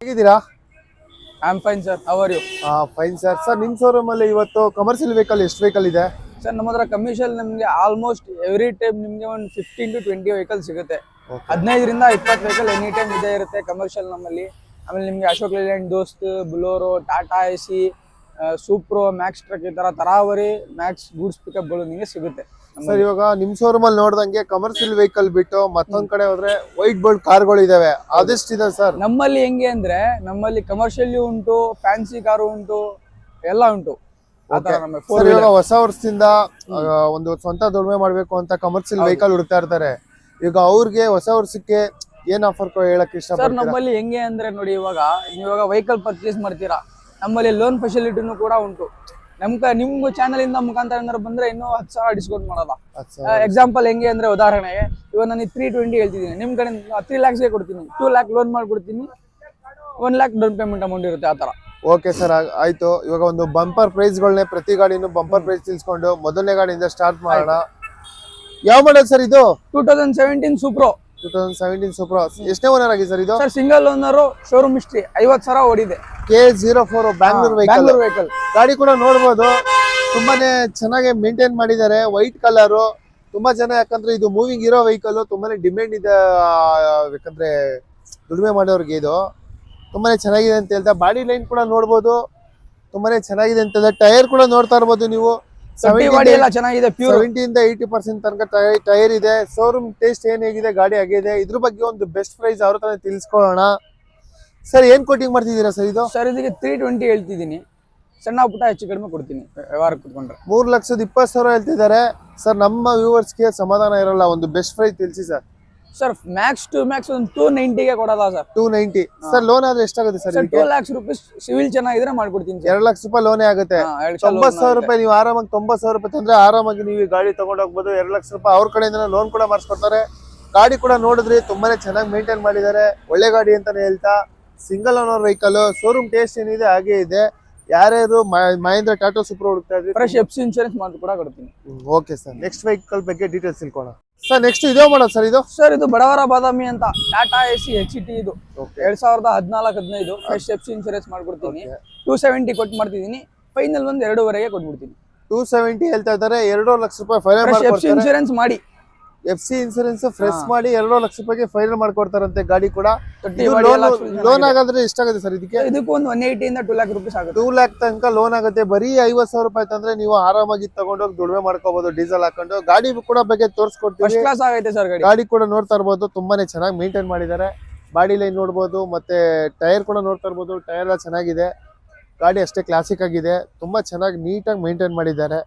ಹೇಗಿದ್ದೀರಾ? I am fine sir are you fine sir sir ನಿಮ್ಮ ಶೋರೂಮಲ್ಲಿ ಇವತ್ತು ಕಮರ್ಷಿಯಲ್ ವೆಹಿಕಲ್ ಎಷ್ಟು ವೆಹಿಕಲ್ ಇದೆ? ಸರ್ ನಮ್ಮ ಹತ್ರ ಕಮರ್ಷಿಯಲ್ ನಿಮಗೆ ಆಲ್ಮೋಸ್ಟ್ ಎವ್ರಿ ಟೈಮ್ ನಿಮಗೆ ಒಂದು ಫಿಫ್ಟೀನ್ ಟು ಟ್ವೆಂಟಿ ವೆಹಿಕಲ್ ಸಿಗುತ್ತೆ. ಹದಿನೈದರಿಂದ ಇಪ್ಪತ್ತು ವೆಹಿಕಲ್ ಎನಿ ಟೈಮ್ ಇದೇ ಇರುತ್ತೆ ಕಮರ್ಷಿಯಲ್ ನಮ್ಮಲ್ಲಿ. ಆಮೇಲೆ ನಿಮಗೆ Ashok Leyland Dost Bolero Tata Ace Supro max truck ಈ ಥರ ತರಾವರಿ ಮ್ಯಾಕ್ಸ್ ಗೂಡ್ಸ್ ಪಿಕಪ್ಗಳು ನಿಮಗೆ ಸಿಗುತ್ತೆ. ಸರ್ ಇವಾಗ ನಿಮ್ ಶೋರೂಮ್ ಅಲ್ಲಿ ನೋಡ್ದಂಗೆ ಕಮರ್ಷಿಯಲ್ ವೆಹಿಕಲ್ ಬಿಟ್ಟು ಮತ್ತೊಂದ್ ಕಡೆ ಹೋದ್ರೆ ವೈಟ್ ಬೋರ್ಡ್ ಕಾರ್ಗಳು ಇದಾವೆ. ಅದೆಷ್ಟಿದೆ ಸರ್? ನಮ್ಮಲ್ಲಿ ಹೆಂಗೆ ಅಂದ್ರೆ ನಮ್ಮಲ್ಲಿ ಕಮರ್ಷಿಯಲಿ ಉಂಟು ಫ್ಯಾನ್ಸಿ ಕಾರು ಉಂಟು ಎಲ್ಲ ಉಂಟು. ಸರ್ ಇವಾಗ ಹೊಸ ವರ್ಷದಿಂದ ಒಂದು ಸ್ವಂತ ದುಡಿಮೆ ಮಾಡ್ಬೇಕು ಅಂತ ಕಮರ್ಷಿಯಲ್ ವೆಹಿಕಲ್ ಹುಡುಕ್ತಾ ಇರ್ತಾರೆ. ಈಗ ಅವ್ರಿಗೆ ಹೊಸ ವರ್ಷಕ್ಕೆ ಏನ್ ಆಫರ್ ಹೇಳಕ್ ಸರ್ ನಮ್ಮಲ್ಲಿ ಹೆಂಗೆ ಅಂದ್ರೆ ನೋಡಿ ಇವಾಗ ನೀವು ಇವಾಗ ವೆಹಿಕಲ್ ಪರ್ಚೇಸ್ ಮಾಡ್ತೀರಾ. ನಮ್ಮಲ್ಲಿ ಲೋನ್ ಫೆಸಿಲಿಟಿನೂ ಕೂಡ ಉಂಟು. ನಮ್ ಕ ನಿಮ್ಮ ಚಾನಲ್ ಇಂದ ಮುಖಾಂತರ ಏನಾದ್ರು ಬಂದ್ರೆ ಇನ್ನೂ ಹತ್ತು ಸಾವಿರ ಡಿಸ್ಕೌಂಟ್ ಮಾಡೋದ ಅದ್ ಎಕ್ಸಾಂಪಲ್ ಹೆಂಗೆ ಅಂದ್ರೆ ಉದಾಹರಣೆಗೆ ಇವಾಗ ನಾನು ತ್ರೀ ಟ್ವೆಂಟಿ ಹೇಳ್ತಿದ್ದೀನಿ. ನಿಮ್ ಕಡೆ ತ್ರೀ ಲ್ಯಾಕ್ಸ್ಗೆ ಕೊಡ್ತೀನಿ. ಟೂ ಲ್ಯಾಕ್ ಲೋನ್ ಮಾಡ್ಕೊಡ್ತೀನಿ. One lakh down payment amount ಇರುತ್ತೆ ಆ ಥರ ಓಕೆ ಸರ್ ಆಯ್ತು. ಇವಾಗ ಒಂದು ಬಂಪರ್ ಪ್ರೈಸ್ ಗಳನ್ನೇ ಪ್ರತಿ ಗಾಡಿನೂ ಬಂಪರ್ ಪ್ರೈಸ್ ತಿಳಿಸ್ಕೊಂಡು ಮೊದಲನೇ ಗಾಡಿಯಿಂದ ಸ್ಟಾರ್ಟ್ ಮಾಡೋಣ. ಯಾವ ಮಾಡೋದು ಸರ್ ಇದು? Two thousand seventeen Supro two thousand seventeen super ಎಷ್ಟೇ ಓನರ್ ಆಗಿದೆ ಸರ್ ಇದು? Sir single owner showroom history ಐವತ್ತು ಸಾವಿರ ಓಡಿದೆ. K zero four Bangalore vehicle Bangalore vehicle ಗಾಡಿ ಕೂಡ ನೋಡ್ಬೋದು. ತುಂಬಾನೇ ಚೆನ್ನಾಗಿ ಮೇಂಟೈನ್ ಮಾಡಿದ್ದಾರೆ. ವೈಟ್ ಕಲರ್ ತುಂಬಾ ಜನ ಯಾಕಂದ್ರೆ ಇದು ಮೂವಿಂಗ್ ಇರೋ ವೆಹಿಕಲ್ ತುಂಬಾನೇ ಡಿಮ್ಯಾಂಡ್ ಇದೆ ಆ, ಯಾಕಂದ್ರೆ ದುಡಿಮೆ ಮಾಡೋರ್ಗೆ ಇದು. ತುಂಬಾನೇ ಚೆನ್ನಾಗಿದೆ ಅಂತ ಹೇಳ್ತಾ ಬಾಡಿ ಲೈನ್ ಕೂಡ ನೋಡ್ಬೋದು. ತುಂಬಾನೇ ಚೆನ್ನಾಗಿದೆ ಅಂತ ಹೇಳ್ತಾ ಟೈರ್ ಕೂಡ ನೋಡ್ತಾ ಇರ್ಬೋದು ನೀವು. ಎಲ್ಲ ಚೆನ್ನಾಗಿದೆ ಪ್ಯೂರ್ ಸೆವೆಂಟಿಯಿಂದ ಏಯ್ಟಿ ಪರ್ಸೆಂಟ್ ತನಕ ಟೈರ್ ಇದೆ. ಶೋರೂಮ್ ಟೇಸ್ಟ್ ಏನ್ ಹೇಗಿದೆ ಗಾಡಿ ಆಗಿದೆ ಇದ್ರ ಬಗ್ಗೆ ಒಂದು ಬೆಸ್ಟ್ ಪ್ರೈಸ್ ಅವ್ರ ತರ ತಿಳಿಸ್ಕೊಳ್ಳೋಣ. ಸರ್ ಏನ್ ಕೋಟಿಂಗ್ ಮಾಡ್ತಿದ್ದೀರಾ ಸರ್ ಇದು? ಸರ್ ಇದಕ್ಕೆ ತ್ರೀ ಟ್ವೆಂಟಿ ಹೇಳ್ತಿದ್ದೀನಿ. ಸಣ್ಣ ಪುಟ್ಟ ಹೆಚ್ಚು ಕಡಿಮೆ ಕೊಡ್ತೀನಿ ವ್ಯವಹಾರ ಕುತ್ಕೊಂಡ್ರೆ. ಮೂರ್ ಲಕ್ಷದ ಇಪ್ಪತ್ತು ಸಾವಿರ ಹೇಳ್ತಿದ್ದಾರೆ. ಸರ್ ನಮ್ಮ ವ್ಯೂವರ್ಸ್ಗೆ ಸಮಾಧಾನ ಇರಲ್ಲ ಒಂದು ಬೆಸ್ಟ್ ಪ್ರೈಸ್ ತಿಳಿಸಿ sir sir max to max ಒಂದು ಟೂ ನೈಂಟಿಗೆ ಕೊಡೋದ sir? Two ninety sir loan ಆದ್ರೆ ಎಷ್ಟಾಗುತ್ತೆ sir sir two lakhs rupees civil ಚೆನ್ನಾಗಿದ್ರೆ ಮಾಡ್ಕೊಡ್ತೀನಿ ಸರ್. ಎರಡು ಲಕ್ಷ ರೂಪಾಯಿ ಲೋನೇ ಆಗುತ್ತೆ. ತೊಂಬತ್ತು ಸಾವಿರ ರೂಪಾಯಿ ನೀವು ಆರಾಮಾಗಿ ತೊಂಬತ್ತು ಸಾವಿರ ರೂಪಾಯಿ ತಂದ್ರೆ ಆರಾಮಾಗಿ ನೀವು ಈ ಗಾಡಿ ತಗೊಂಡು ಹೋಗ್ಬೋದು. ಎರಡು ಲಕ್ಷ ರೂಪಾಯಿ ಅವ್ರ ಕಡೆಯಿಂದ ಲೋನ್ ಕೂಡ ಮಾಡಿಸ್ಕೊಡ್ತಾರೆ. ಗಾಡಿ ಕೂಡ ನೋಡಿದ್ರಿ ತುಂಬಾನೇ ಚೆನ್ನಾಗಿ ಮೇಂಟೈನ್ ಮಾಡಿದ್ದಾರೆ. ಒಳ್ಳೆ ಗಾಡಿ ಅಂತಾನೆ ಹೇಳ್ತಾ single owner vehicle showroom taste ಏನಿದೆ ಹಾಗೆ ಇದೆ. ಯಾರ್ಯಾರು ಮಹೇಂದ್ರ ಟಾಟಾ ಸೂಪರ್ ಹುಡುಕ್ತಾ ಇದ್ರಿ ಫ್ರೆಶ್ ಎಫ್ಸಿ ಇನ್ಶೂರೆನ್ಸ್ ಮಾಡಿ ಕೂಡ ಕೊಡ್ತೀನಿ. ಓಕೆ ಸರ್ ನೆಕ್ಸ್ಟ್ ವೆಹಿಕಲ್ ಬಗ್ಗೆ ಡೀಟೇಲ್ಸ್ ತಿಳ್ಕೋಣ ಸರ್ ನೆಕ್ಸ್ಟ್ ಇದೇ ಮಾಡೋದು ಸರ್ ಇದು? ಸರ್ ಇದು ಬಡವರ ಬಾದಾಮಿ ಅಂತ. Tata Ace H T ಇದು. ಎರಡ್ ಸಾವಿರದ ಹದಿನಾಲ್ಕು ಹದಿನೈದು. ಫ್ರೆಶ್ ಎಫ್ ಸಿ ಇನ್ಸೂರೆನ್ಸ್ ಮಾಡ್ಬಿಡ್ತೀನಿ. ಟೂ ಸೆವೆಂಟಿ ಕೊಟ್ಟು ಮಾಡ್ತಿದ್ದೀನಿ. ಫೈನಲ್ ಒಂದು ಎರಡೂವರೆಗೆ ಕೊಟ್ಬಿಡ್ತೀನಿ. ಟೂ ಸೆವೆಂಟಿ ಹೇಳ್ತಾ ಇದ್ದಾರೆ. ಎರಡು ಲಕ್ಷ ರೂಪಾಯಿ ಫೈನಲ್ ಫ್ರೆಶ್ ಎಫ್ ಸಿ ಮಾಡ್ಕೊಡ್ತಾರೆ ಇನ್ಶೂರೆನ್ಸ್ ಮಾಡಿ. ಎಫ್ ಸಿ ಇನ್ಸೂರೆನ್ಸ್ ಫ್ರೆಶ್ ಮಾಡಿ ಎರಡು ಲಕ್ಷ ರೂಪಾಯಿಗೆ ಫೈನಲ್ ಮಾಡ್ಕೊಡ್ತಾರಂತೆ ಗಾಡಿ ಕೂಡ. ಲೋನ್ ಆಗಂದ್ರೆ ಎಷ್ಟಾಗುತ್ತೆ ಸರ್ ಇದಕ್ಕೆ? ಇದಕ್ಕೂ ಒಂದು ಒನ್ ಏಯ್ಟಿಯಿಂದ ಟೂ ಲ್ಯಾಕ್ ರುಪೀಸ್ ಆಗುತ್ತೆ. ಟೂ ಲ್ಯಾಕ್ ತನಕ ಲೋನ್ ಆಗುತ್ತೆ. ಬರೀ ಐವತ್ ಸಾವಿರ ರೂಪಾಯಿ ತಂದ್ರೆ ನೀವು ಆರಾಮಾಗಿ ತಗೊಂಡೋಗಿ ದುಡಿಮೆ ಮಾಡ್ಕೋಬಹುದು ಡೀಸೆಲ್ ಹಾಕೊಂಡು. ಗಾಡಿ ಕೂಡ ಬಗ್ಗೆ ತೋರಿಸ್ಕೊಡ್ತೀವಿ. ಫಸ್ಟ್ ಕ್ಲಾಸ್ ಆಗೈತೆ ಸರ್ ಗಾಡಿ. ಗಾಡಿ ಕೂಡ ನೋಡ್ತಾ ಇರ್ಬೋದು. ತುಂಬಾನೇ ಚೆನ್ನಾಗಿ ಮೇಂಟೈನ್ ಮಾಡಿದ್ದಾರೆ. ಬಾಡಿ ಲೈನ್ ನೋಡ್ಬೋದು ಮತ್ತೆ ಟೈರ್ ಕೂಡ ನೋಡ್ತಾ ಇರ್ಬೋದು. ಟೈರ್ ಎಲ್ಲ ಚೆನ್ನಾಗಿದೆ. ಗಾಡಿ ಅಷ್ಟೇ ಕ್ಲಾಸಿಕ್ ಆಗಿದೆ. ತುಂಬಾ ಚೆನ್ನಾಗಿ ನೀಟಾಗಿ ಮೇಂಟೈನ್ ಮಾಡಿದ್ದಾರೆ.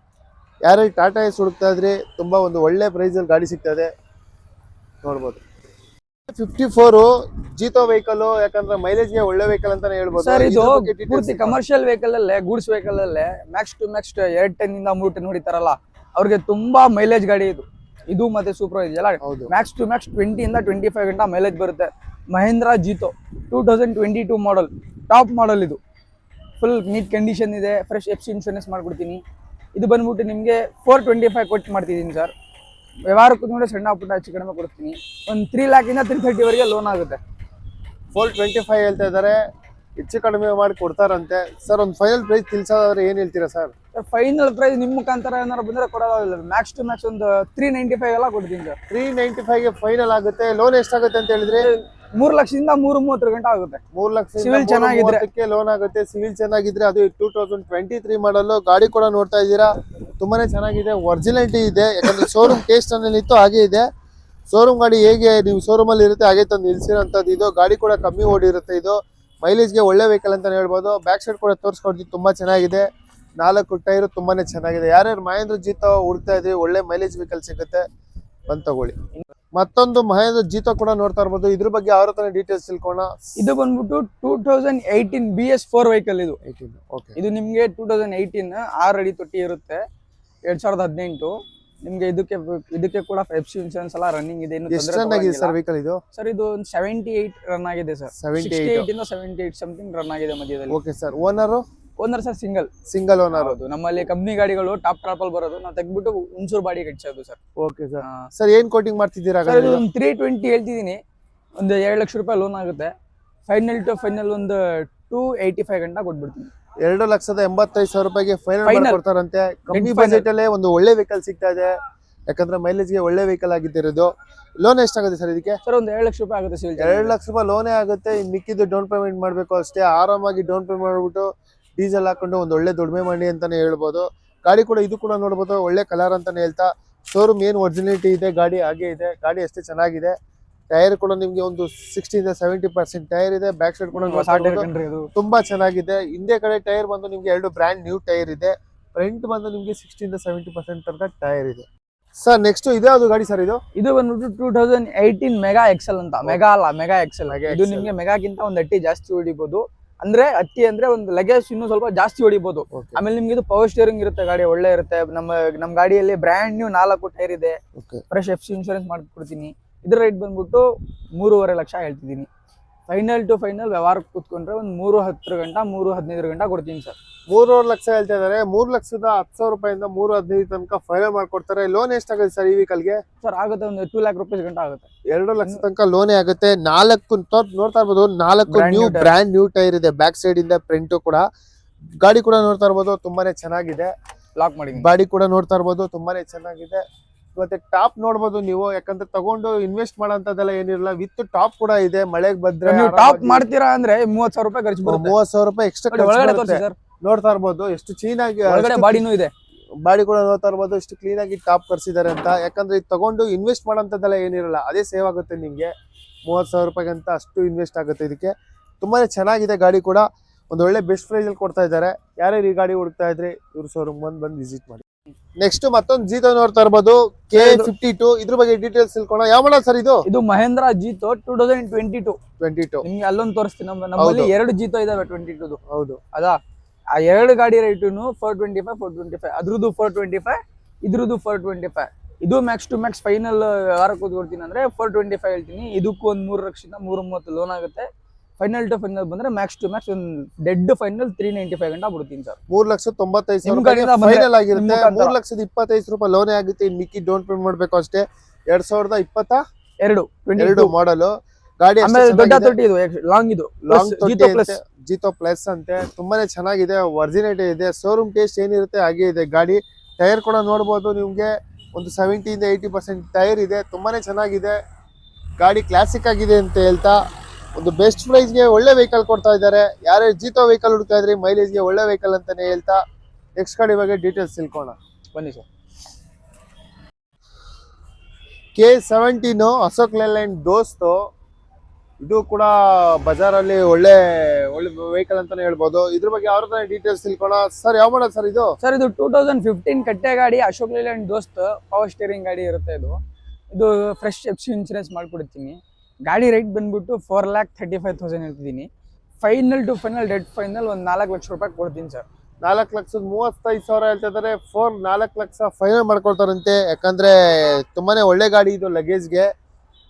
ಯಾರು ಟಾಟಾ ಎಸ್ ಹುಡುಕ್ತಾ ಇದ್ರಿ ತುಂಬಾ ಒಂದು ಒಳ್ಳೆ ಪ್ರೈಸಲ್ಲಿ ಗಾಡಿ ಸಿಗ್ತದೆ. ನೋಡ್ಬೋದು. ಫಿಫ್ಟಿ ಫೋರು ಜೀತೋ ವೆಹಿಕಲ್ ಯಾಕಂದ್ರೆ ಮೈಲೇಜ್ಗೆ ಒಳ್ಳೆ ವೆಹಿಕಲ್ ಅಂತಾನೆ ಹೇಳ್ಬೋದು. ಸರ್ ಇದು ಪೂರ್ತಿ ಕಮರ್ಷಿಯಲ್ ವೆಹಿಕಲ್ ಅಲ್ಲೇ ಗೂಡ್ಸ್ ವೆಹಿಕಲ್ ಅಲ್ಲೇ ಮ್ಯಾಕ್ಸ್ ಟು ಮ್ಯಾಕ್ಸ್ ಎರಡ್ ಟೆನ್ ಇಂದ ಮೂರು ಟೆನ್ ಹೊಡಿತಾರಲ್ಲ ಅವ್ರಿಗೆ ತುಂಬಾ ಮೈಲೇಜ್ ಗಾಡಿ ಇದು. ಇದು ಮತ್ತೆ ಸೂಪರ್ ಇದೆಯಲ್ಲ ಹೌದು. ಮ್ಯಾಕ್ಸ್ ಟು ಮ್ಯಾಕ್ಸ್ ಟ್ವೆಂಟಿ ಇಂದ ಟ್ವೆಂಟಿ ಫೈವ್ ಗಂಟ ಮೈಲೇಜ್ ಬರುತ್ತೆ. Mahindra Jeeto two thousand twenty two model top model ಇದು. ಫುಲ್ ನೀಟ್ ಕಂಡೀಷನ್ ಇದೆ ಫ್ರೆಶ್ ಎಫ್ ಸಿ ಇನ್ಶೂರೆನ್ಸ್ ಮಾಡ್ಕೊಡ್ತೀನಿ. ಇದು ಬಂದ್ಬಿಟ್ಟು ನಿಮಗೆ ಫೋರ್ ಟ್ವೆಂಟಿ ಫೈವ್ ಕೊಟ್ಟು ಮಾಡ್ತಿದ್ದೀನಿ ಸರ್ ವ್ಯವಹಾರಕ್ಕೂ ಕೂಡ ಸಣ್ಣ ಪುಟ್ಟ ಹೆಚ್ಚು ಕಡಿಮೆ ಕೊಡ್ತೀನಿ. ಒಂದು ತ್ರೀ ಲ್ಯಾಕಿಂದ ತ್ರೀ ಥರ್ಟಿವರೆಗೆ ಲೋನ್ ಆಗುತ್ತೆ. ಫೋರ್ ಟ್ವೆಂಟಿ ಫೈವ್ ಹೇಳ್ತಾ ಇದ್ದಾರೆ. ಹೆಚ್ಚು ಕಡಿಮೆ ಮಾಡಿ ಕೊಡ್ತಾರಂತೆ. ಸರ್ ಒಂದು ಫೈನಲ್ ಪ್ರೈಸ್ ತಿಳಿಸೋದಾದ್ರೆ ಏನು ಹೇಳ್ತೀರಾ ಸರ್ ಫೈನಲ್ ಪ್ರೈಸ್ ನಿಮ್ಮ ಮುಖಾಂತರ ಏನಾರು ಬಂದರೆ ಕೊಡೋದಾಗಿಲ್ಲ ಮ್ಯಾಕ್ಸ್ ಟು ಮ್ಯಾಕ್ಸ್ ಒಂದು ತ್ರೀ ನೈಂಟಿ ಫೈವ್ ಎಲ್ಲ ಕೊಡ್ತೀನಿ ಸರ್ ತ್ರೀ ನೈಂಟಿ ಫೈವ್ಗೆ ಫೈನಲ್ ಆಗುತ್ತೆ. ಲೋನ್ ಎಷ್ಟಾಗುತ್ತೆ ಅಂತ ಹೇಳಿದ್ರೆ? ಮೂರು ಲಕ್ಷದಿಂದ ಮೂರು ಮೂವತ್ತು ಗಂಟೆ ಆಗುತ್ತೆ. ಮೂರ್ ಲಕ್ಷ ಸಿವಿಲ್ ಚೆನ್ನಾಗಿದ್ರೆ. ಲೋನ್ ಆಗುತ್ತೆ. ಸಿವಿಲ್ ಚೆನ್ನಾಗಿದ್ರೆ ಅದು ಟೂ ತೌಸಂಡ್ ಟ್ವೆಂಟಿ ತ್ರೀ ಮಾಡಲು ಗಾಡಿ ಕೂಡ ನೋಡ್ತಾ ಇದ್ದೀರಾ? ತುಂಬಾನೇ ಚೆನ್ನಾಗಿದೆ. ಒರಿಜಿನಾಲಿಟಿ ಇದೆ. ಯಾಕಂದ್ರೆ ಶೋರೂಮ್ ಟೇಸ್ಟ್ ಅಲ್ಲಿ ಇತ್ತು ಹಾಗೆ ಇದೆ. ಶೋರೂಮ್ ಗಾಡಿ ಹೇಗೆ ನೀವು ಶೋರೂಮ್ ಅಲ್ಲಿ ಇರುತ್ತೆ ಹಾಗೆ ತಂದು ನಿಲ್ಸಿರೋಂಥದ್ದು ಇದು. ಗಾಡಿ ಕೂಡ ಕಮ್ಮಿ ಓಡಿರುತ್ತೆ ಇದು. ಮೈಲೇಜ್ಗೆ ಒಳ್ಳೆ ವೆಹಿಕಲ್ ಅಂತ ಹೇಳ್ಬೋದು. ಬ್ಯಾಕ್ ಸೈಡ್ ಕೂಡ ತೋರಿಸ್ಕೊಡ್ತೀವಿ. ತುಂಬಾ ಚೆನ್ನಾಗಿದೆ. ನಾಲ್ಕು ಟೈರು ತುಂಬಾನೇ ಚೆನ್ನಾಗಿದೆ. ಯಾರ್ಯಾರು ಮಹೇಂದ್ರ ಜೀತ ಹುಡ್ತಾ ಇದ್ರಿ ಒಳ್ಳೆ ಮೈಲೇಜ್ ವೆಹಿಕಲ್ ಸಿಗುತ್ತೆ. ಬಂದ್ ತಗೊಳ್ಳಿ. ಮತ್ತೊಂದು ಮಹೇಂದ್ರ ಜೀತ ಕೂಡ ನೋಡ್ತಾ ಇರ್ಬೋದು. ಇದ್ರ ಬಗ್ಗೆ ಅವ್ರ ಹತ್ರ ಡೀಟೇಲ್ಸ್ ತಿಳ್ಕೋಣ ಇದು ಬಂದ್ಬಿಟ್ಟು two thousand eighteen B S four vehicle ಇದು. ಓಕೆ ಇದು ನಿಮಗೆ ಟೂ ತೌಸಂಡ್ ಏಯ್ಟೀನ್ ಆರು ಅಡಿ ತೊಟ್ಟಿ ಇರುತ್ತೆ. ಎರಡ್ ಸಾವಿರದ ಹದಿನೆಂಟು. ನಿಮ್ಗೆ ಇದಕ್ಕೆ ಇದಕ್ಕೆ ಕೂಡ ಎಫ್ ಸಿ ಇನ್ಶೂರೆನ್ಸ್ ಎಲ್ಲ ರನ್ನಿಂಗ್ ಇದೆ. ಸರ್ ವೆಹಿಕಲ್ ಇದು? ಸರ್ ಇದು ಒಂದು ಸೆವೆಂಟಿ ಏಯ್ಟ್ ರನ್ ಆಗಿದೆ ಸರ್ 78. ಸಿಕ್ಸ್ಟಿ ಏಯ್ಟ್ ಇಂದ ಸೆವೆಂಟಿ ಏಯ್ಟ್ ಸಮಥಿಂಗ್ ರನ್ ಆಗಿದೆ ಮಧ್ಯದಲ್ಲಿ. Okay sir owner owner sir single single owner ಹೌದು ನಮ್ಮಲ್ಲಿ ಕಂಪ್ನಿ ಗಾಡಿಗಳು ಟಾಪ್ ಟಾಪ್ ಅಲ್ಲಿ ಬರೋದು. ನಾವು ತೆಗ್ಬಿಟ್ಟು ಹುಣಸೂರು ಬಾಡಿ ಕಟ್ಸೋದು ಸರ್ ಓಕೆ ಸರ್ ಸರ್ ಏನ್ ಕೋಟಿಂಗ್ ಮಾಡ್ತಿದ್ದೀರಾ ಸರ್ ಇದು ಒಂದು ತ್ರೀ ಟ್ವೆಂಟಿ ಹೇಳ್ತಿದ್ದೀನಿ. ಒಂದು ಎರಡು ಲಕ್ಷ ರೂಪಾಯಿ ಲೋನ್ ಆಗುತ್ತೆ. ಫೈನಲ್ ಟು ಫೈನಲ್ ಒಂದು ಟೂ ಏಯ್ಟಿ ಫೈವ್ ಗಂಟೆ ಕೊಟ್ಬಿಡ್ತೀನಿ. ಎರಡು ಲಕ್ಷದ ಎಂಬತ್ತೈದು ಸಾವಿರ ರೂಪಾಯಿಗೆ ಫೈನಲ್ Final. ಕೊಡ್ತಾರಂತೆ. ಕಮ್ಮಿ final. ಬಜೆಟ್ ಅಲ್ಲೇ ಒಂದು ಒಳ್ಳೆ ವೆಹಿಕಲ್ ಸಿಗ್ತಾ ಇದೆ. ಯಾಕಂದ್ರೆ ಮೈಲೇಜ್ಗೆ ಒಳ್ಳೆ ವೆಹಿಕಲ್ ಆಗಿದ್ದಿರೋದು ಲೋನ್ ಎಷ್ಟಾಗುತ್ತೆ ಸರ್ ಇದಕ್ಕೆ? ಸರ್ ಒಂದು ಎರಡು ಲಕ್ಷ ರೂಪಾಯಿ ಆಗುತ್ತೆ ಸಿವಿಲ್ ಎರಡು ಲಕ್ಷ ರೂಪಾಯಿ ಲೋನೇ ಆಗುತ್ತೆ. ಇನ್ ಮಿಕ್ಕಿದ್ದು ಡೌನ್ ಪೇಮೆಂಟ್ ಮಾಡಬೇಕು ಅಷ್ಟೇ. ಆರಾಮಾಗಿ ಡೌನ್ ಪೇಮೆಂಟ್ ಮಾಡ್ಬಿಟ್ಟು ಡೀಸೆಲ್ ಹಾಕೊಂಡು ಒಂದು ಒಳ್ಳೆ ದುಡಿಮೆ ಮಾಡಿ ಅಂತಾನೆ ಹೇಳ್ಬೋದು. ಗಾಡಿ ಕೂಡ ಇದು ಕೂಡ ನೋಡ್ಬೋದು ಒಳ್ಳೆ ಕಲರ್ ಅಂತಾನೆ ಹೇಳ್ತಾ ಶೋರೂಮ್ ಏನು ಒರಿಜಿನಿಟಿ ಇದೆ ಗಾಡಿ ಹಾಗೆ ಇದೆ ಗಾಡಿ ಅಷ್ಟೇ ಚೆನ್ನಾಗಿದೆ. ಟೈರ್ ಕೂಡ ನಿಮ್ಗೆ ಒಂದು ಸಿಕ್ಸ್ಟಿಂದ ಸೆವೆಂಟಿ ಪರ್ಸೆಂಟ್ ಟೈರ್ ಇದೆ ಬ್ಯಾಕ್ ಸೈಡ್ ಕೂಡ ತುಂಬಾ ಚೆನ್ನಾಗಿದೆ. ಹಿಂದೆ ಕಡೆ ಟೈರ್ ಬಂದು ನಿಮ್ಗೆ ಎರಡು ಬ್ರ್ಯಾಂಡ್ ನ್ಯೂ ಟೈರ್ ಇದೆ. ಫ್ರಂಟ್ ಬಂದು ನಿಮ್ಗೆ ಸಿಕ್ಸ್ಟಿಂದ ಸೆವೆಂಟಿ ಪರ್ಸೆಂಟ್ ತನಕ ಟೈರ್ ಇದೆ. ಸರ್ ನೆಕ್ಸ್ಟ್ ಇದೇ ಅದು ಗಾಡಿ ಸರ್ ಇದು? ಇದು ಬಂದ್ಬಿಟ್ಟು two thousand eighteen mega excel ಅಂತ. ಮೆಗಾ ಅಲ್ಲ ಮೆಗಾ ಎಕ್ಸೆಲ್ ಹಾಗೆ ಇದು. ನಿಮ್ಗೆ ಮೆಗಾಗಿಂತ ಒಂದು ಅಟ್ಟಿ ಜಾಸ್ತಿ ಹೊಡಿಬಹುದು ಅಂದ್ರೆ ಅಟ್ಟಿ ಅಂದ್ರೆ ಒಂದು ಲಗೇಜ್ ಇನ್ನೂ ಸ್ವಲ್ಪ ಜಾಸ್ತಿ ಹೊಡಿಬಹುದು ಆಮೇಲೆ ನಿಮ್ಗೆ ಇದು ಪವರ್ ಸ್ಟೇರಿಂಗ್ ಇರುತ್ತೆ ಗಾಡಿ ಒಳ್ಳೆ ಇರುತ್ತೆ. ನಮ್ಮ ನಮ್ಮ ಗಾಡಿಯಲ್ಲಿ ಬ್ರ್ಯಾಂಡ್ ನ್ಯೂ ನಾಲ್ಕು ಟೈರ್ ಇದೆ. ಫ್ರೆಶ್ ಎಫ್ ಸಿ ಇನ್ಶೂರೆನ್ಸ್ ಮಾಡ್ಕೊಡ್ತೀನಿ. ಇದ್ರ ರೇಟ್ ಬಂದ್ಬಿಟ್ಟು ಮೂರುವರೆ ಲಕ್ಷ ಹೇಳ್ತಿದ್ದೀನಿ. ಫೈನಲ್ ಟು ಫೈನಲ್ ವ್ಯವಹಾರ ಕೂತ್ಕೊಂಡ್ರೆ ಒಂದು ಮೂರು ಹತ್ತು ಗಂಟೆ ಮೂರು ಹದಿನೈದು ಗಂಟೆ ಕೊಡ್ತೀನಿ ಸರ್. ಮೂರುವರೆ ಲಕ್ಷ ಹೇಳ್ತಾ ಇದಾರೆ. ಮೂರು ಲಕ್ಷದ ಹತ್ತು ಸಾವಿರ ರೂಪಾಯಿಂದ ಮೂರು ಹದಿನೈದು ತನಕ ಫೈನಲ್ ಮಾಡ್ಕೊಡ್ತಾರೆ. ಲೋನ್ ಎಷ್ಟಾಗುತ್ತೆ ಸರ್ ಈ ವೆಹಿಕಲ್ಗೆ ಸರ್ ಆಗುತ್ತೆ ಒಂದು ಟೂ ಲ್ಯಾಕ್ ರುಪೀಸ್ ಗಂಟ ಆಗುತ್ತೆ. ಎರಡು ಲಕ್ಷ ತನಕ ಲೋನೇ ಆಗುತ್ತೆ. ನಾಲ್ಕು ನೋಡ್ತಾ ಇರ್ಬೋದು. ನಾಲ್ಕು ನ್ಯೂ ಬ್ರ್ಯಾಂಡ್ ನ್ಯೂ ಟೈರ್ ಇದೆ. ಬ್ಯಾಕ್ ಸೈಡ್ ಇಂದ ಪ್ರಿಂಟು ಕೂಡ. ಗಾಡಿ ಕೂಡ ನೋಡ್ತಾ ಇರ್ಬೋದು. ತುಂಬಾನೇ ಚೆನ್ನಾಗಿದೆ. ಲಾಕ್ ಮಾಡಿ ಗಾಡಿ ಕೂಡ ನೋಡ್ತಾ ಇರ್ಬೋದು. ತುಂಬಾನೇ ಚೆನ್ನಾಗಿದೆ. ಮತ್ತೆ ಟಾಪ್ ನೋಡ್ಬೋದು ನೀವು ಯಾಕಂದ್ರೆ ತಗೊಂಡು ಇನ್ವೆಸ್ಟ್ ಮಾಡೋಂಥದ್ದೆಲ್ಲ ಏನಿರಲ್ಲ ವಿತ್ ಟಾಪ್ ಕೂಡ ಇದೆ ಮಳೆಗೆ ಬಂದ್ರೆ ನೀವು ಟಾಪ್ ಮಾಡ್ತೀರಾ ಅಂದ್ರೆ ಮೂವತ್ ಸಾವಿರ ರೂಪಾಯಿ ಖರ್ಚು ಬರುತ್ತೆ. ಮೂವತ್ ಸಾವಿರ ರೂಪಾಯಿ ಎಕ್ಸ್ಟ್ರಾ ನೋಡಿ, ಒಳಗಡೆ ತೋರಿಸಿ ಸರ್. ನೋಡ್ತಾ ಇರ್ಬೋದು ಎಷ್ಟು ಚೀನಾಗಿ ಒಳಗಡೆ ಬಾಡಿನೂ ಇದೆ. ಬಾಡಿ ಕೂಡ ನೋಡ್ತಾ ಇರ್ಬೋದು ಎಷ್ಟು ಕ್ಲೀನ್ ಆಗಿ ಟಾಪ್ ಕರ್ಸಿದ್ದಾರೆ ಅಂತ. ಯಾಕಂದ್ರೆ ಇದು ತಗೊಂಡು ಇನ್ವೆಸ್ಟ್ ಮಾಡೋಂಥದ್ದೆಲ್ಲ ಏನಿರಲ್ಲ ಅದೇ ಸೇವ್ ಆಗುತ್ತೆ ನಿಮ್ಗೆ. ಮೂವತ್ ಸಾವಿರ ರೂಪಾಯಿಗೆ ಅಂತ ಅಷ್ಟು ಇನ್ವೆಸ್ಟ್ ಆಗುತ್ತೆ ಇದಕ್ಕೆ. ತುಂಬಾನೇ ಚೆನ್ನಾಗಿದೆ ಗಾಡಿ ಕೂಡ. ಒಂದು ಒಳ್ಳೆ ಬೆಸ್ಟ್ ಪ್ರೈಸ್ ಅಲ್ಲಿ ಕೊಡ್ತಾ ಇದ್ದಾರೆ. ಯಾರ್ಯಾರು ಈ ಗಾಡಿ ಹುಡುಕ್ತಾ ಇದ್ರೆ ಇವ್ರ ಶೋರೂಮ್ ಬಂದು ಬಂದು ವಿಸಿಟ್ ಮಾಡಿ. ನೆಕ್ಸ್ಟ್ ಮತ್ತೊಂದು ಜೀತೋ ನೋಡ್ತಾ ಇರ್ಬೋದು ಕೆ ಫಿಫ್ಟಿ ಟು ಇದ್ರ ಬಗ್ಗೆ ಡೀಟೇಲ್ಸ್ ತಿಳ್ಕೊಳ ಯಾವ ಮಾಡಲ್ ಸರ್ ಇದು? ಇದು Mahindra Jeeto two thousand twenty two twenty two ನಿಮ್ಗೆ ಅಲ್ಲೊಂದು ತೋರಿಸ್ತೀನಿ. ನಮ್ಮ ನಮ್ಮಲ್ಲಿ ಎರಡು ಜೀತೋ ಇದಾವೆ ಟ್ವೆಂಟಿ ಟು ಹೌದು. ಅದಾ? ಆ ಎರಡು ಗಾಡಿ ರೇಟುನು four twenty five four twenty five ಅದ್ರದ್ದು ಫೋರ್ ಟ್ವೆಂಟಿ ಫೈವ್ ಇದ್ರದ್ದು ಫೋರ್ ಟ್ವೆಂಟಿ ಫೈವ್ ಇದು ಮ್ಯಾಕ್ಸ್ ಟು ಮ್ಯಾಕ್ಸ್ ಫೈನಲ್ ಯಾರ ಕೂತ್ಕೊಡ್ತೀನಿ ಅಂದ್ರೆ ಫೋರ್ ಟ್ವೆಂಟಿ ಫೈವ್ ಹೇಳ್ತೀನಿ. ಇದಕ್ಕೂ ಒಂದು ಮೂರು ಲಕ್ಷದಿಂದ ಮೂರು ಮೂವತ್ತು ಲೋನ್ ಆಗುತ್ತೆ. ಫೈನಲ್ ಟು ಫೈನಲ್ ಬಂದ್ರೆ ಮ್ಯಾಕ್ಸ್ ಟು ಮ್ಯಾಕ್ಸ್ ಒಂದು dead final three ninety five ಗಂಟೆ ಬಿಡ್ತೀನಿ ಸರ್ ಮೂರ್ ಲಕ್ಷ ತೊಂಬತ್ತೈದು ಸಾವಿರ ಫೈನಲ್ ಆಗಿರುತ್ತೆ. ಮೂರ್ ಲಕ್ಷದ ಇಪ್ಪತ್ತೈದು ರೂಪಾಯಿ ಲೋನೇ ಆಗುತ್ತೆ. ಇನ್ ಮಿಕ್ಕಿ ಡೌನ್ ಪೇಮೆಂಟ್ ಮಾಡ್ಬೇಕು ಅಷ್ಟೇ. ಎರಡ್ ಸಾವಿರದ ಇಪ್ಪತ್ತ? ಎರಡು ಎರಡು ಮಾಡಲ್ ಗಾಡಿ ದೊಡ್ಡ ತೊಟ್ಟಿ ಇದು ಲಾಂಗ್ ಇದು. Long Jeeto plus Jeeto plus ಅಂತೆ. ತುಂಬಾನೇ ಚೆನ್ನಾಗಿದೆ. ಒರಿಜಿನೇಟ್ ಇದೆ. ಶೋರೂಮ್ ಟೇಸ್ಟ್ ಏನಿರುತ್ತೆ ಹಾಗೆ ಇದೆ. ಗಾಡಿ ಟೈರ್ ಕೂಡ ನೋಡ್ಬೋದು ನಿಮ್ಗೆ. ಒಂದು ಸೆವೆಂಟಿಯಿಂದ ಏಯ್ಟಿ ಪರ್ಸೆಂಟ್ ಟೈರ್ ಇದೆ. ತುಂಬಾನೇ ಚೆನ್ನಾಗಿದೆ. ಗಾಡಿ ಕ್ಲಾಸಿಕ್ ಆಗಿದೆ ಅಂತ ಹೇಳ್ತಾ. ಒಂದು ಬೆಸ್ಟ್ ಪ್ರೈಸ್ಗೆ ಒಳ್ಳೆ ವೆಹಿಕಲ್ ಕೊಡ್ತಾ ಇದ್ದಾರೆ. ಯಾರ್ಯಾರು ಜೀತೋ ವೆಹಿಕಲ್ ಹುಡುಕ್ತಾ ಇದ್ರಿ ಮೈಲೇಜ್ಗೆ ಒಳ್ಳೆ ವೆಹಿಕಲ್ ಅಂತಾನೆ ಹೇಳ್ತಾ ನೆಕ್ಸ್ಟ್ ಗಾಡಿ ಬಗ್ಗೆ ಡೀಟೇಲ್ಸ್ ತಿಳ್ಕೋಣ ಬನ್ನಿ sir K seventeen Ashok Leyland Dost. ಇದು ಕೂಡ ಬಜಾರಲ್ಲಿ ಒಳ್ಳೆ ಒಳ್ಳೆ ವೆಹಿಕಲ್ ಅಂತಾನೆ ಹೇಳ್ಬೋದು. ಇದ್ರ ಬಗ್ಗೆ ಅವ್ರ ಡೀಟೇಲ್ಸ್ ತಿಳ್ಕೋಣ ಸರ್ ಯಾವ ಮಾಡೋದು ಸರ್ ಇದು? ಸರ್ ಇದು ಟೂ ತೌಸಂಡ್ ಫಿಫ್ಟೀನ್ ಕಟ್ಟೆ ಗಾಡಿ Ashok Leyland Dost power steering ಗಾಡಿ ಇರುತ್ತೆ ಇದು. ಇದು ಫ್ರೆಶ್ ಎಫ್ ಸಿ ಇನ್ಸೂರೆನ್ಸ್ ಮಾಡ್ಕೊಡ್ತೀನಿ. ಗಾಡಿ ರೇಟ್ ಬಂದ್ಬಿಟ್ಟು four lakh thirty five thousand ಹೇಳ್ತಿದ್ದೀನಿ. Final to final dead final ಒಂದು ನಾಲ್ಕು ಲಕ್ಷ ರೂಪಾಯಿ ಕೊಡ್ತೀನಿ ಸರ್ ನಾಲ್ಕು ಲಕ್ಷದ ಮೂವತ್ತೈದು ಸಾವಿರ ಹೇಳ್ತಾ ಇದಾರೆ. ಫೋರ್ ನಾಲ್ಕು ಲಕ್ಷ ಫೈನಲ್ ಮಾಡ್ಕೊಳ್ತಾರಂತೆ. ಯಾಕಂದ್ರೆ ತುಂಬಾನೇ ಒಳ್ಳೆ ಗಾಡಿ ಇದು ಲಗೇಜ್ಗೆ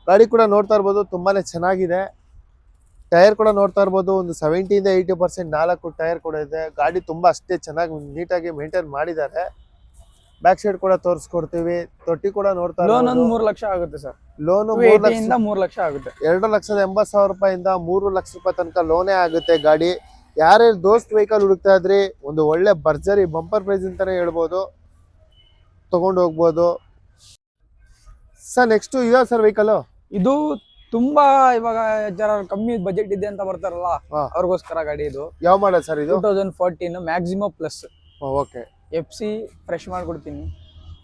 ಗಾಡಿ ಕೂಡ ನೋಡ್ತಾ ಇರ್ಬೋದು, ತುಂಬಾನೇ ಚೆನ್ನಾಗಿದೆ. ಟೈರ್ ಕೂಡ ನೋಡ್ತಾ ಇರ್ಬೋದು, ಒಂದು ಸೆವೆಂಟಿಯಿಂದ ಏಯ್ಟಿ ಪರ್ಸೆಂಟ್ ನಾಲ್ಕು ಟೈರ್ ಕೂಡ ಇದೆ. ಗಾಡಿ ತುಂಬಾ ಅಷ್ಟೇ ಚೆನ್ನಾಗಿ ನೀಟಾಗಿ ಮೇಂಟೈನ್ ಮಾಡಿದ್ದಾರೆ. ಬ್ಯಾಕ್ ಸೈಡ್ ಕೂಡ ತೋರಿಸ್ಕೊಡ್ತೀವಿ. ತೊಟ್ಟಿ ಕೂಡ ನೋಡ್ತಾ ಲೋನ್ ಒಂದು ಮೂರು ಲಕ್ಷ ಆಗುತ್ತೆ ಸರ್. ಲೋನ್ ಮೂರು ಲಕ್ಷ ಇಂದ ಮೂರು ಲಕ್ಷ ಆಗುತ್ತೆ. ಎರಡು ಲಕ್ಷದ ಎಂಬತ್ತು ಸಾವಿರ ರೂಪಾಯಿಂದ ಮೂರು ಲಕ್ಷ ರೂಪಾಯಿ ತನಕ ಲೋನೇ ಆಗುತ್ತೆ ಗಾಡಿ. ಯಾರ್ಯಾರು ದೋಸ್ತ್ ವೆಹಿಕಲ್ ಹುಡುಕ್ತಾ ಇದ್ರಿ ಒಂದು ಒಳ್ಳೆ ಭರ್ಜರಿ ಬಂಪರ್ ಪ್ರೈಸ್ ಅಂತಾನೆ ಹೇಳ್ಬೋದು. ತಗೊಂಡು ಹೋಗ್ಬೋದು. ಸರ್ ನೆಕ್ಸ್ಟ್ ಇದೆ ಸರ್ ವೆಹಿಕಲ್ ಇದು ತುಂಬಾ ಇವಾಗ ಜನ ಕಮ್ಮಿ ಬಜೆಟ್ ಇದೆ ಅಂತ ಬರ್ತಾರಲ್ಲ. ಅವ್ರಿಗೋಸ್ಕರ ಗಾಡಿ ಇದು. ಯಾವ ಮಾಡಲ್ ಸರ್ ಇದು? Two thousand fourteen maximum plus okay F C fresh ಮಾಡ್ಕೊಡ್ತೀನಿ.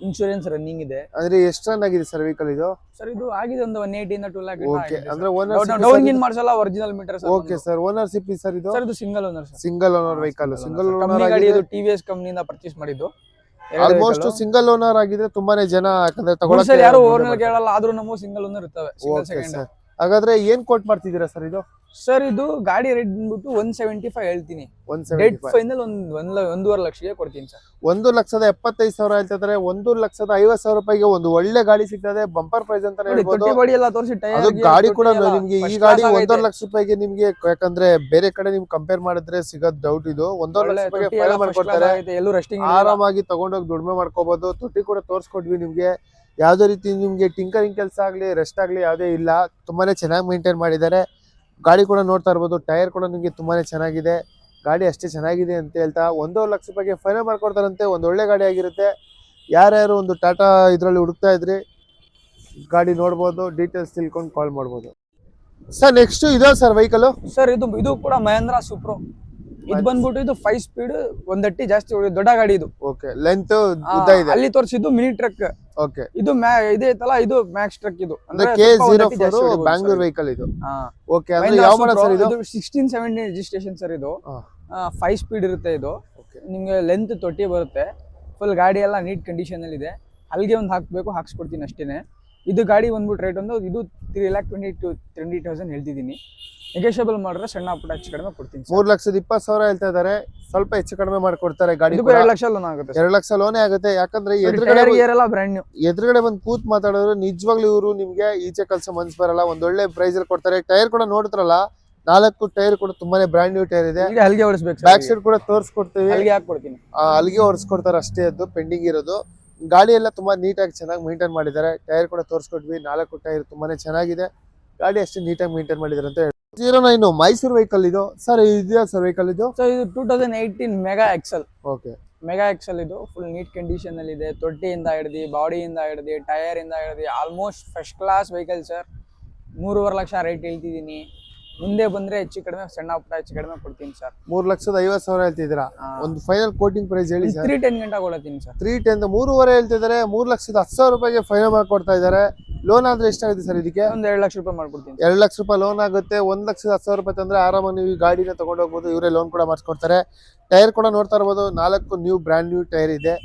ಇನ್ಶೂರೆನ್ಸ್ ರನ್ನಿಂಗ್ ಇದೆ. ಅಂದ್ರೆ ಎಷ್ಟು ರನ್ ಆಗಿದೆ ಸರ್ ವೆಹಿಕಲ್ ಇದು? ಸರ್ ಇದು ಆಗಿದೆ ಒಂದು ಒನ್ ಏಟಿಂದ ಟೂ ಲ್ಯಾಕ್ ಓಕೆ ಅಂದ್ರೆ down owner in ಮಾಡ್ಸಲ್ಲ original meter okay sir ownership sir ಇದು? ಸರ್ ಇದು single owner sir single owner vehicle single owner ಗಾಡಿ ಇದು ಟಿವಿಎಸ್ ಕಂಪ್ನಿಯಿಂದ ಪರ್ಚೇಸ್ ಮಾಡಿದ್ದು. ಆಲ್ಮೋಸ್ಟ್ ಸಿಂಗಲ್ ಓನರ್ ಆಗಿದ್ರೆ ತುಂಬಾನೇ ಜನ ಯಾಕಂದ್ರೆ ಸರ್ ಯಾರು ಓನರ್. ಕೇಳಲ್ಲ ಆದ್ರೂ ನಮ್ಮ ಸಿಂಗಲ್ ಓನರ್ ಇರ್ತವೆ. ಸಿಂಗಲ್ ಸೆಕೆಂಡ್ ಸರ್ ಹಾಗಾದ್ರೆ ಏನ್ ಕೋಟ್ ಮಾಡ್ತಿದ್ದೀರಾ ಸರ್ ಇದು? ಸರ್ ಇದು ಗಾಡಿ ರೇಟ್ ಬಂದ್ಬಿಟ್ಟು ಒನ್ ಸೆವೆಂಟಿ ಫೈವ್ ಹೇಳ್ತೀನಿ ಒನ್ ಸೆವೆಂಟಿ ಫೈನಲ್ ಒಂದ್ ಒಂದ್ ಒಂದೂವರೆ ಲಕ್ಷಕ್ಕೆ ಕೊಡ್ತೀನಿ ಸರ್. ಒಂದು ಲಕ್ಷದ ಎಪ್ಪತ್ತೈದು ಸಾವಿರ ಹೇಳ್ತಿದ್ರೆ ಒಂದು ಲಕ್ಷದ ಐವತ್ ಸಾವಿರ ರೂಪಾಯಿಗೆ ಒಂದು ಒಳ್ಳೆ ಗಾಡಿ ಸಿಗ್ತದೆ ಬಂಪರ್ ಪ್ರೈಸ್ ಅಂತ ಹೇಳ್ಬೋದು. ಬಾಡಿ ಎಲ್ಲ ತೋರಿಸಿ ಅದು ಗಾಡಿ ಕೂಡ ನಿಮ್ಗೆ ಈ ಗಾಡಿ ಒಂದೂವರೆ ಲಕ್ಷ ರೂಪಾಯಿಗೆ ನಿಮ್ಗೆ ಯಾಕಂದ್ರೆ ಬೇರೆ ಕಡೆ ನಿಮ್ಗೆ ಕಂಪೇರ್ ಮಾಡಿದ್ರೆ ಸಿಗೋದ್ ಡೌಟ್ ಇದು. ಒಂದೂವರೆ ಲಕ್ಷ ರೂಪಾಯಿಗೆ ಫೈನಲ್ ಮಾಡ್ಕೊಡ್ತಾರೆ. ಎಲ್ಲೂ ರೆಸ್ಟಿಂಗ್ ಆರಾಮಾಗಿ ತಗೊಂಡೋಗಿ ದುಡಿಮೆ ಮಾಡ್ಕೋಬಹುದು ತೊಟ್ಟಿ ಕೂಡ ತೋರಿಸ್ಕೊಡ್ವಿ ನಿಮ್ಗೆ. ಯಾವ್ದೇ ರೀತಿ ನಿಮಗೆ ಟಿಂಕರಿಂಗ್ ಕೆಲಸ ಆಗಲಿ ರೆಸ್ಟ್ ಆಗಲಿ ಯಾವುದೇ ಇಲ್ಲ. ತುಂಬಾ ಚೆನ್ನಾಗಿ ಮೇಂಟೈನ್ ಮಾಡಿದ್ದಾರೆ. ಗಾಡಿ ಕೂಡ ನೋಡ್ತಾ ಇರ್ಬೋದು, ಟೈರ್ ಕೂಡ ನಿಮಗೆ ತುಂಬಾ ಚೆನ್ನಾಗಿದೆ. ಗಾಡಿ ಅಷ್ಟೇ ಚೆನ್ನಾಗಿದೆ ಅಂತ ಹೇಳ್ತಾ, ಒಂದೂವರೆ ಲಕ್ಷ ರೂಪಾಯಿಗೆ ಫೈನಲ್ ಮಾಡ್ಕೊಡ್ತಾರಂತೆ, ಒಂದು ಒಳ್ಳೆ ಗಾಡಿ ಆಗಿರುತ್ತೆ. ಯಾರ್ಯಾರು ಒಂದು ಟಾಟಾ ಇದರಲ್ಲಿ ಹುಡುಕ್ತಾ ಇದ್ರಿ, ಗಾಡಿ ನೋಡ್ಬೋದು ಡೀಟೇಲ್ಸ್ ತಿಳ್ಕೊಂಡು ಕಾಲ್ ಮಾಡ್ಬೋದು. ಸರ್ ನೆಕ್ಸ್ಟ್ ಇದೆ ಸರ್ ವೆಹಿಕಲ್ ಸರ್ ಇದು ಇದು ಕೂಡ ಮಹೇಂದ್ರ ಸೂಪ್ರೋ ಇದು ಬಂದ್ಬಿಟ್ಟು ಇದು ಫೈವ್ ಸ್ಪೀಡ್ ಒಂದಟ್ಟಿ ಜಾಸ್ತಿ ದೊಡ್ಡ ಗಾಡಿ ಇದು. ಓಕೆ ಲೆಂತ್ ಉದ್ದ ಇದೆ. ಅಲ್ಲಿ ತೋರಿಸಿದ್ದು ಮಿನಿ ಟ್ರಕ್ ಓಕೆ ಇದು ಇದೆ ಐತಲ್ಲ ಇದು ಮ್ಯಾಕ್ಸ್ ಟ್ರಕ್ ಇದು. ಅಂದ್ರೆ ಅಂದ್ರೆ ಕೆ ಸ್ವಲ್ಪ ಜೀರೋ ಫೋರ್ ಬ್ಯಾಂಗ್ಳೂರ್ ವೆಹಿಕಲ್ ಇದು. ಓಕೆ ಅಂದ್ರೆ ಯಾವ ಮಾಡಲ್ ಸರ್ ಇದು? ಸಿಕ್ಸ್ಟೀನ್ ರಿಜಿಸ್ಟ್ರೇಷನ್ ಸರ್ ಇದು. ಫೈವ್ ಸ್ಪೀಡ್ ಇರುತ್ತೆ ಇದು. ನಿಮಗೆ ನಿಮ್ಗೆ ಲೆಂತ್ ತೊಟ್ಟಿ ಬರುತ್ತೆ. ಫುಲ್ ಗಾಡಿ ಎಲ್ಲ ನೀಟ್ ಕಂಡೀಷನ್ ಅಲ್ಲಿ ಇದೆ. ಅಲ್ಲಿಗೆ ಒಂದು ಹಾಕ್ಬೇಕು ಹಾಕ್ಸ್ಕೊಡ್ತೀನಿ ಅಷ್ಟೇನೆ. ಇದು ಗಾಡಿ ಬಂದ್ಬಿಟ್ಟು ರೇಟ್ ಒಂದು ಇದು three lakh twenty two twenty thousand ಹೇಳ್ತಿದ್ದೀನಿ. ನೆಗೋಷಿಯಬಲ್ ಮಾಡಿದ್ರೆ ಸಣ್ಣ ಪುಟ್ಟ ಹೆಚ್ಚು ಕಡಿಮೆ ಕೊಡ್ತೀನಿ ಸರ್. ಮೂರ್ ಲಕ್ಷದ ಇಪ್ಪತ್ತು ಸಾವಿರ ಹೇಳ್ತಾ ಇದಾರೆ. ಸ್ವಲ್ಪ ಹೆಚ್ಚು ಕಡಿಮೆ ಮಾಡ್ಕೊಡ್ತಾರೆ ಗಾಡಿ ಇದಕ್ಕೂ ಎರಡು ಲಕ್ಷ ಲೋನ್ ಆಗುತ್ತೆ ಎರಡು ಲಕ್ಷ ಲೋನೇ ಆಗುತ್ತೆ. ಯಾಕಂದ್ರೆ ಎದುರುಗಡೆ ಟೈರ್ ಗೇರ್ ಎಲ್ಲ ಬ್ರ್ಯಾಂಡ್ ನ್ಯೂ ಎದುರುಗಡೆ ಬಂದು ಕೂತ್ ಮಾತಾಡೋರು ನಿಜವಾಗ್ಲೂ ಇವರು ನಿಮ್ಗೆ ಈಚೆ ಕಲ್ಸ ಮನ್ಸ್ ಬರಲ್ಲ. ಒಂದೊಳ್ಳೆ ಪ್ರೈಸ್ ಅಲ್ಲಿ ಕೊಡ್ತಾರೆ. ಟೈರ್ ಕೂಡ ನೋಡಿದ್ರಲ್ಲ ನಾಲ್ಕು ಟೈರ್ ಕೂಡ ತುಂಬಾನೇ ಬ್ರಾಂಡ್ ನ್ಯೂ ಟೈರ್ ಇದೆ. ಈಗ ಹಲ್ಗೆ ಹೊಡಿಸ್ಬೇಕು ಬ್ಯಾಕ್ ಸೈಡ್ ಕೂಡ ತೋರಿಸ್ಕೊಡ್ತೀವಿ. ಹಲ್ಗೆ ಹಾಕ್ಕೊಡ್ತೀನಿ ಆ, ಅಲ್ಲಿಗೆ ಒರೆಸ್ಕೊಡ್ತಾರೆ ಅಷ್ಟೇ ಅದು ಪೆಂಡಿಂಗ್ ಇರೋದು. ಗಾಡಿ ಎಲ್ಲ ತುಂಬಾ ನೀಟಾಗಿ ಚೆನ್ನಾಗಿ ಮೇಂಟೈನ್ ಮಾಡಿದ್ದಾರೆ. ಟೈರ್ ಕೂಡ ತೋರಿಸ್ಕೊಟ್ವಿ. ನಾಲ್ಕು ಟೈರ್ ತುಂಬಾನೇ ಚೆನ್ನಾಗಿದೆ. ಗಾಡಿ ಅಷ್ಟೇ ನೀಟಾಗಿ ಮೇಂಟೈನ್ ಮಾಡಿದ್ದಾರೆ ಅಂತ ಜೀರೋ ನೈನ್ ಮೈಸೂರು ವೆಹಿಕಲ್ ಇದು. ಸರ್ ಇದೆಯಾ ಸರ್ ವೆಹಿಕಲ್ ಇದು? ಸರ್ ಇದು two thousand eighteen mega XL okay mega XL ಇದು ಫುಲ್ ನೀಟ್ ಕಂಡೀಷನ್ ಅಲ್ಲಿ ಇದೆ. ತೊಟ್ಟಿಯಿಂದ ಹಿಡಿದು ಬಾಡಿಯಿಂದ ಹಿಡ್ದು ಟೈರ್ ಇಂದ ಹಿಡ್ದು almost first class vehicle sir ಮೂರುವರೆ ಲಕ್ಷ ರೇಟ್ ಹೇಳ್ತಿದ್ದೀನಿ. ಮುಂದೆ ಬಂದ್ರೆ ಹೆಚ್ಚು ಕಡಿಮೆ ಸಣ್ಣ ಪುಟ್ಟ ಹೆಚ್ಚು ಕಡಿಮೆ ಕೊಡ್ತೀನಿ ಸರ್ ಮೂರ್ ಲಕ್ಷದ ಐವತ್ ಸಾವಿರ ಹೇಳ್ತಿದ್ದೀರಾ? ಒಂದು ಫೈನಲ್ ಕೋಟಿಂಗ್ ಪ್ರೈಸ್ ಹೇಳಿ ಸರ್ ತ್ರೀ ಟೆನ್ ಗಂಟೆ ಕೊಡ್ತೀನಿ ಸರ್ ತ್ರೀ ಟೆನ್ ಮೂರುವರೆ ಹೇಳ್ತಿದ್ದಾರೆ ಮೂರ್ ಲಕ್ಷದ ಹತ್ತು ಸಾವಿರ ರೂಪಾಯಿಗೆ ಫೈನಲ್ ಮಾಡ್ಕೊಡ್ತಾ ಇದ್ದಾರೆ. ಲೋನ್ ಆದ್ರೆ ಎಷ್ಟಾಗುತ್ತೆ ಸರ್ ಇದಕ್ಕೆ? ಒಂದು ಎರಡು ಲಕ್ಷ ರೂಪಾಯಿ ಮಾಡ್ಕೊಡ್ತೀನಿ ಎರಡು ಲಕ್ಷ ರೂಪಾಯಿ ಲೋನ್ ಆಗುತ್ತೆ ಒಂದ್ ಲಕ್ಷದ ಹತ್ತು ಸಾವಿರ ರೂಪಾಯಿ ತಂದ್ರೆ ಆರಾಮಾಗಿ ನೀವು ಈ ಗಾಡಿನ ತಗೊಂಡು ಹೋಗ್ಬೋದು ಇವರೇ ಲೋನ್ ಕೂಡ ಮಾಡಿಸ್ಕೊಡ್ತಾರೆ. ಟೈರ್ ಕೂಡ ನೋಡ್ತಾ ಇರ್ಬೋದು ನಾಲ್ಕು ನ್ಯೂ ಬ್ರ್ಯಾಂಡ್ ನ್ಯೂ ಟೈರ್ ಇದೆ.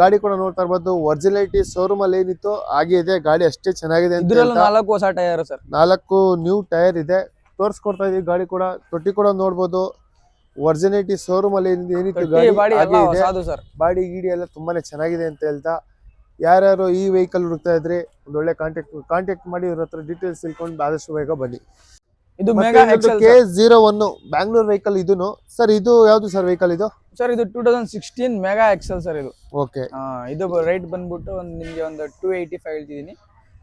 ಗಾಡಿ ಕೂಡ ನೋಡ್ತಾ ಇರ್ಬೋದು ಒರಿಜಿನಾಲಿಟಿ ಶೋರೂಮ್ ಅಲ್ಲಿ ಏನಿತ್ತು ಹಾಗೆ ಇದೆ ಗಾಡಿ ಅಷ್ಟೇ ಚೆನ್ನಾಗಿದೆ ನಾಲ್ಕು ಹೊಸ ಟೈರ್ ಸರ್ ನಾಲ್ಕು ನ್ಯೂ ಟೈರ್ ಇದೆ. ತೋರಿಸ್ಕೊಡ್ತಾ ಇದೀವಿ. ಗಾಡಿ ಕೂಡ ತೊಟ್ಟಿ ಕೂಡ ನೋಡ್ಬೋದು. ಒರಿಜಿನಿಟಿ ಶೋರೂಮ್ ಅಲ್ಲಿ ಏನಿತ್ತು ಗಾಡಿ ಬಾಡಿ ಎಲ್ಲ ಇದೆ ಹೊಸದು ಸರ್. ಬಾಡಿ ಗೀಡಿ ಎಲ್ಲ ತುಂಬಾನೇ ಚೆನ್ನಾಗಿದೆ ಅಂತ ಹೇಳ್ತಾ. ಯಾರ್ಯಾರು ಈ ವೆಹಿಕಲ್ ಹುಡುಕ್ತಾ ಇದ್ರೆ ಒಂದು ಒಳ್ಳೆ ಕಾಂಟ್ಯಾಕ್ಟ್ ಕಾಂಟ್ಯಾಕ್ಟ್ ಮಾಡಿ ಇವ್ರ ಹತ್ರ ಡೀಟೇಲ್ಸ್ ತಿಳ್ಕೊಂಡು ಆದಷ್ಟು ಬೇಗ ಬನ್ನಿ. ಇದು mega excel K zero one Bangalore vehicle ಇದೂನು. ಸರ್ ಇದು ಯಾವ್ದು ಸರ್ ವೆಹಿಕಲ್ ಇದು? ಸರ್ ಇದು two thousand sixteen mega excel sir ಇದು. ಓಕೆ ಆ, ಇದು ರೈಟ್ ಬಂದ್ಬಿಟ್ಟು ಒಂದು ನಿಮಗೆ ಒಂದು ಟೂ ಏಯ್ಟಿ ಫೈವ್ ಹೇಳ್ತಿದ್ದೀನಿ.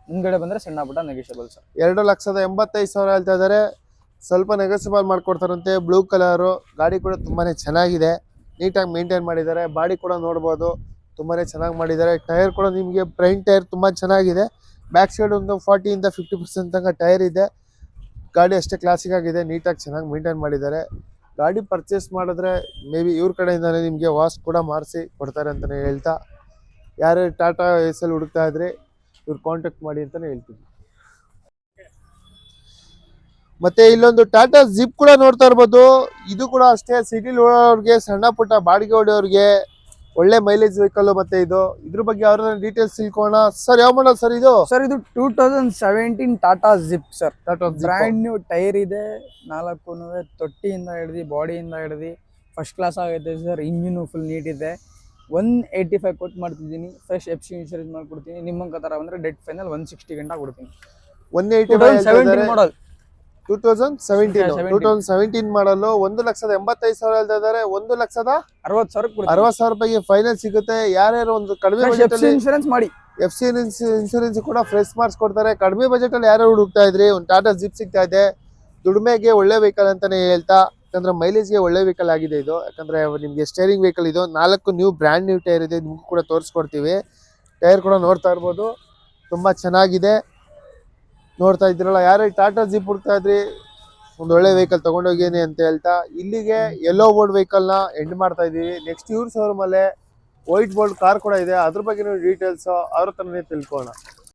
ಮುಂದ್ಗಡೆ ಬಂದ್ರೆ ಸಣ್ಣ ಪುಟ್ಟ ನೆಗೋಷಿಯಬಲ್ ಸರ್ ಎರಡು ಲಕ್ಷದ ಎಂಬತ್ತೈದು ಸಾವಿರ ಹೇಳ್ತಾ ಇದ್ದಾರೆ ಸ್ವಲ್ಪ ನೆಗೋಸಿಬಲ್ ಮಾಡ್ಕೊಡ್ತಾರಂತೆ. ಬ್ಲೂ ಕಲರು ಗಾಡಿ ಕೂಡ ತುಂಬಾ ಚೆನ್ನಾಗಿದೆ. ನೀಟಾಗಿ ಮೇಂಟೈನ್ ಮಾಡಿದ್ದಾರೆ. ಬಾಡಿ ಕೂಡ ನೋಡ್ಬೋದು. ತುಂಬಾ ಚೆನ್ನಾಗಿ ಮಾಡಿದ್ದಾರೆ. ಟೈರ್ ಕೂಡ ನಿಮಗೆ ಫ್ರಂಟ್ ಟೈರ್ ತುಂಬ ಚೆನ್ನಾಗಿದೆ. ಬ್ಯಾಕ್ ಸೈಡ್ ಒಂದು ಫಾರ್ಟಿಯಿಂದ ಫಿಫ್ಟಿ ಪರ್ಸೆಂಟ್ ತನಕ ಟೈರ್ ಇದೆ. ಗಾಡಿ ಅಷ್ಟೇ ಕ್ಲಾಸಿಕ್ ಆಗಿದೆ. ನೀಟಾಗಿ ಚೆನ್ನಾಗಿ ಮೇಂಟೈನ್ ಮಾಡಿದ್ದಾರೆ. ಗಾಡಿ ಪರ್ಚೇಸ್ ಮಾಡಿದ್ರೆ ಮೇ ಬಿ ಇವ್ರ ಕಡೆಯಿಂದಲೇ ನಿಮಗೆ ವಾಶ್ ಕೂಡ ಮಾಡಿಸಿ ಕೊಡ್ತಾರೆ ಅಂತಲೇ ಹೇಳ್ತಾ. ಯಾರು ಟಾಟಾ ಎಸ್ ಎಲ್ ಹುಡುಕ್ತಾ ಇದ್ರೆ ಇವ್ರು ಕಾಂಟ್ಯಾಕ್ಟ್ ಮಾಡಿ ಅಂತಲೇ ಹೇಳ್ತೀನಿ. ಮತ್ತೆ ಇಲ್ಲೊಂದು ಟಾಟಾ ಜಿಪ್ ಕೂಡ ನೋಡ್ತಾ ಇರ್ಬೋದು. ಇದು ಕೂಡ ಅಷ್ಟೇ ಸಿಟಿಲಿ ಓಡೋರಿಗೆ ಸಣ್ಣ ಪುಟ್ಟ ಬಾಡಿಗೆ ಹೊಡೆಯೋರಿಗೆ ಒಳ್ಳೆ ಮೈಲೇಜ್ ವೆಹಿಕಲ್ ಮತ್ತೆ ಇದು. ಇದ್ರ ಬಗ್ಗೆ ಅವ್ರ ಡೀಟೇಲ್ಸ್ ತಿಳ್ಕೋಣ ಸರ್ ಯಾವ ಮಾಡಲ್ ಸರ್ ಇದು? ಸರ್ ಇದು two thousand seventeen Tata zip sir Tata brand new tyre ಇದೆ. ನಾಲ್ಕು ತೊಟ್ಟಿಯಿಂದ ಹಿಡ್ದು ಬಾಡಿಯಿಂದ ಹಿಡ್ದು ಫಸ್ಟ್ ಕ್ಲಾಸ್ ಆಗೈತೆ ಸರ್ ಇಂಜಿನು ಫುಲ್ ನೀಟ್ ಇದೆ. ಒನ್ ಏಯ್ಟಿ ಫೈವ್ ಕೊಟ್ಟು ಮಾಡ್ತಿದ್ದೀನಿ. ಫ್ರೆಶ್ ಎಫ್ ಸಿ ಇನ್ಶೂರೆನ್ಸ್ ಮಾಡ್ಕೊಡ್ತೀನಿ. ನಿಮ್ಮ ಥರ ಬಂದ್ರೆ ಡೆಟ್ ಫೈನಲ್ ಒನ್ ಸಿಕ್ಸ್ಟಿ ಗಂಟೆ ಕೊಡ್ತೀನಿ. One eighty five seventeen model two thousand seventeen two thousand seventeen model ಒಂದು ಲಕ್ಷದ ಎಂಬತ್ತೈದು ಸಾವಿರ ಹೇಳ್ತಾ ಇದ್ದಾರೆ. ಒಂದು ಲಕ್ಷದ ಅರವತ್ತು ಸಾವಿರ ಅರವತ್ತು ಸಾವಿರ ರೂಪಾಯಿಗೆ ಫೈನಲ್ ಸಿಗುತ್ತೆ. ಯಾರ್ಯಾರು ಒಂದು ಕಡಿಮೆ ಬಜೆಟ್ ಅಲ್ಲಿ ಇನ್ಶೂರೆನ್ಸ್ ಮಾಡಿ. ಎಫ್ ಸಿ ಇನ್ಸೂರೆನ್ಸ್ ಕೂಡ ಫ್ರೆಶ್ ಕೊಡ್ತಾರೆ. ಕಡಿಮೆ ಬಜೆಟ್ ಅಲ್ಲಿ ಯಾರು ಹುಡುಕ್ತಾ ಇದ್ರಿ? ಒಂದು ಟಾಟಾ ಜಿಪ್ ಸಿಗ್ತಾ ಇದೆ. ದುಡಿಮೆಗೆ ಒಳ್ಳೆ ವೆಹಿಕಲ್ ಅಂತಾನೆ ಹೇಳ್ತಾ ಯಾಕಂದ್ರೆ ಮೈಲೇಜ್ಗೆ ಒಳ್ಳೆ ವೆಹಿಕಲ್ ಆಗಿದೆ ಇದು. ಯಾಕಂದ್ರೆ ನಿಮ್ಗೆ ಸ್ಟೇರಿಂಗ್ ವೆಹಿಕಲ್ ಇದು. ನಾಲ್ಕು ನ್ಯೂ ಬ್ರ್ಯಾಂಡ್ ನ್ಯೂ ಟೈರ್ ಇದೆ. ನಿಮ್ಗೂ ಕೂಡ ತೋರಿಸ್ಕೊಡ್ತೀವಿ. ಟೈರ್ ಕೂಡ ನೋಡ್ತಾ ಇರ್ಬೋದು. ತುಂಬಾ ಚೆನ್ನಾಗಿದೆ. ನೋಡ್ತಾ ಇದ್ದೀರಲ್ಲ, ಯಾರು ಟಾಟಾ ಜೀಪ್ ಹುಡ್ತಾ ಇದ್ರಿ ಒಂದು ಒಳ್ಳೆ ವೆಹಿಕಲ್ ತಗೊಂಡೋಗೇನಿ ಅಂತ ಹೇಳ್ತಾ, ಇಲ್ಲಿಗೆ ಯೆಲ್ಲೋ ಬೋರ್ಡ್ ವೆಹಿಕಲ್ನ ಎಂಡ್ ಮಾಡ್ತಾ ಇದೀವಿ ನೆಕ್ಸ್ಟ್ ಇವ್ರ ಶೋರೂಮ್ ಅಲ್ಲೇ ವೈಟ್ ಬೋರ್ಡ್ ಕಾರ್ ಕೂಡ ಇದೆ. ಅದ್ರ ಬಗ್ಗೆ ಡೀಟೇಲ್ಸ್ ಅವ್ರ ಹತ್ರನೇ ತಿಳ್ಕೊಳ್ಳೋಣ.